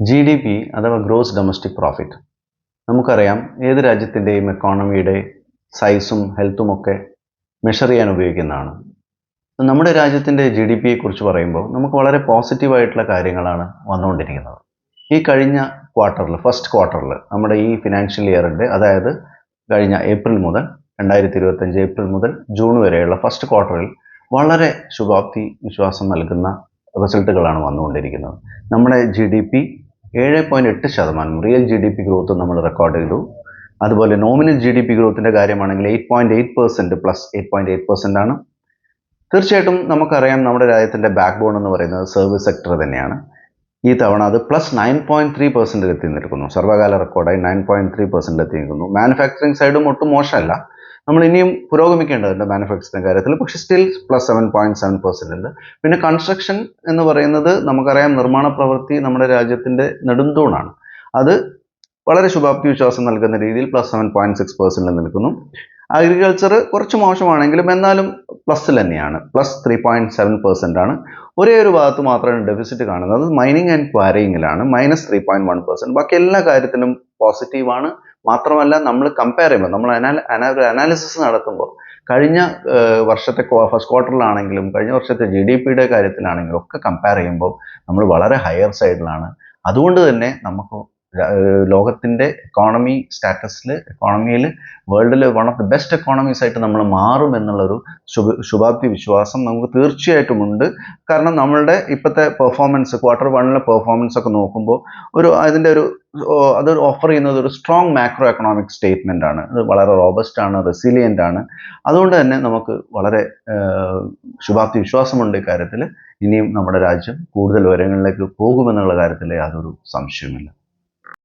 G D P അഥവാ gross domestic profit നമുക്കറിയാം ഏത് രാജ്യത്തിന്റെയും എക്കോണമിയുടെ സൈസും ഹെൽത്തും ഒക്കെ മെഷർ ചെയ്യാൻ ഉപയോഗിക്കുന്നതാണ്. നമ്മുടെ രാജ്യത്തിന്റെ ജി ഡി പിയെ കുറിച്ച് പറയുമ്പോൾ നമുക്ക് വളരെ പോസിറ്റീവായിട്ടുള്ള കാര്യങ്ങളാണ് വന്നുകൊണ്ടിരിക്കുന്നത്. ഈ കഴിഞ്ഞ ക്വാർട്ടറിൽ ഫസ്റ്റ് ക്വാർട്ടറിൽ നമ്മുടെ ഈ ഫിനാൻഷ്യൽ ഇയറിന്റെ അതായത് കഴിഞ്ഞ ഏപ്രിൽ മുതൽ രണ്ടായിരത്തി ഇരുപത്തഞ്ച് ഏപ്രിൽ മുതൽ ജൂൺ വരെയുള്ള ഫസ്റ്റ് ക്വാർട്ടറിൽ വളരെ ശുഭാപ്തി വിശ്വാസം നൽകുന്ന റിസൾട്ടുകളാണ് വന്നുകൊണ്ടിരിക്കുന്നത്. നമ്മുടെ ജി ഡി പി ഏഴ് പോയിന്റ് എട്ട് ശതമാനം. Real G D P growth നമ്മൾ റെക്കോർഡ് ചെയ്തു. അതുപോലെ നോമിനൽ ജി ഡി പി ഗ്രോത്തിന്റെ കാര്യമാണെങ്കിൽ eight point eight percent plus eight point eight percent ആണ്. തീർച്ചയായിട്ടും നമുക്കറിയാം നമ്മുടെ രാജ്യത്തിന്റെ ബാക്ക് ബോൺ എന്ന് പറയുന്നത് സർവീസ് സെക്ടർ തന്നെയാണ്. ഈ തവണ അത് പ്ലസ് നയൻ പോയിന്റ് ത്രീ പെർസെന്റിൽ എത്തി നിൽക്കുന്നു. സർവകാല റെക്കോർഡായി നയൻ പോയിന്റ് ത്രീ പെർസെന്റ് എത്തി നിൽക്കുന്നു. മാനുഫാക്ചറിങ് സൈഡും ഒട്ടും മോശമല്ല. നമ്മൾ ഇനിയും പുരോഗമിക്കേണ്ടതുണ്ട് മാനുഫാക്ചറിങ് കാര്യത്തിൽ. പക്ഷേ still plus seven point seven percent ഉണ്ട്. പിന്നെ കൺസ്ട്രക്ഷൻ എന്ന് പറയുന്നത് നമുക്കറിയാം നിർമ്മാണ പ്രവൃത്തി നമ്മുടെ രാജ്യത്തിന്റെ നെടുന്തൂണാണ് അത് വളരെ ശുഭാപ്തി വിശ്വാസം നൽകുന്ന രീതിയിൽ പ്ലസ് സെവൻ പോയിന്റ് സിക്സ് പെർസെന്റിൽ നിൽക്കുന്നു. അഗ്രികൾച്ചർ കുറച്ച് മോശമാണെങ്കിലും എന്നാലും പ്ലസ്സിൽ തന്നെയാണ്. Plus three point seven percent ആണ്. ഒരേ ഒരു ഭാഗത്ത് മാത്രമാണ് ഡെഫിസിറ്റ് കാണുന്നത്. Mining and ക്വാരിയിങ്ങിലാണ് minus three point one percent ബാക്കി എല്ലാ കാര്യത്തിലും പോസിറ്റീവാണ് മാത്രമല്ല നമ്മൾ കമ്പയർ ചെയ്യുമ്പോൾ നമ്മൾ അനാലിസിസ് നടത്തുമ്പോൾ കഴിഞ്ഞ വർഷത്തെ ഫസ്റ്റ് ക്വാർട്ടറിലാണെങ്കിലും കഴിഞ്ഞ വർഷത്തെ ജി ഡി പിയുടെ കാര്യത്തിലാണെങ്കിലും ഒക്കെ കമ്പയർ ചെയ്യുമ്പോൾ നമ്മൾ വളരെ ഹയർ സൈഡിലാണ് അതുകൊണ്ട് തന്നെ നമുക്ക് ലോകത്തിന്റെ എക്കോണമി സ്റ്റാറ്റസിൽ എക്കോണമിയിൽ വേൾഡിൽ one of the best economies ആയിട്ട് നമ്മൾ മാറും എന്നുള്ളൊരു ശുഭ ശുഭാപ്തി വിശ്വാസം നമുക്ക് തീർച്ചയായിട്ടും ഉണ്ട്. കാരണം നമ്മളുടെ ഇപ്പോഴത്തെ പെർഫോമൻസ് ക്വാർട്ടർ വണ്ണിലെ പെർഫോമൻസ് ഒക്കെ നോക്കുമ്പോൾ ഒരു അതിന്റെ ഒരു അത് ഓഫർ ചെയ്യുന്നത് ഒരു സ്ട്രോങ് മാക്രോ എക്കണോമിക് സ്റ്റേറ്റ്മെന്റ് ആണ്. അത് വളരെ റോബസ്റ്റ് ആണ് റെസിലിയന്റ് ആണ്. അതുകൊണ്ട് തന്നെ നമുക്ക് വളരെ ശുഭാപ്തി വിശ്വാസമുണ്ട് ഇക്കാര്യത്തിൽ ഇനിയും നമ്മുടെ രാജ്യം കൂടുതൽ ഉയരങ്ങളിലേക്ക് പോകുമെന്നുള്ള കാര്യത്തിൽ യാതൊരു സംശയവുമില്ല.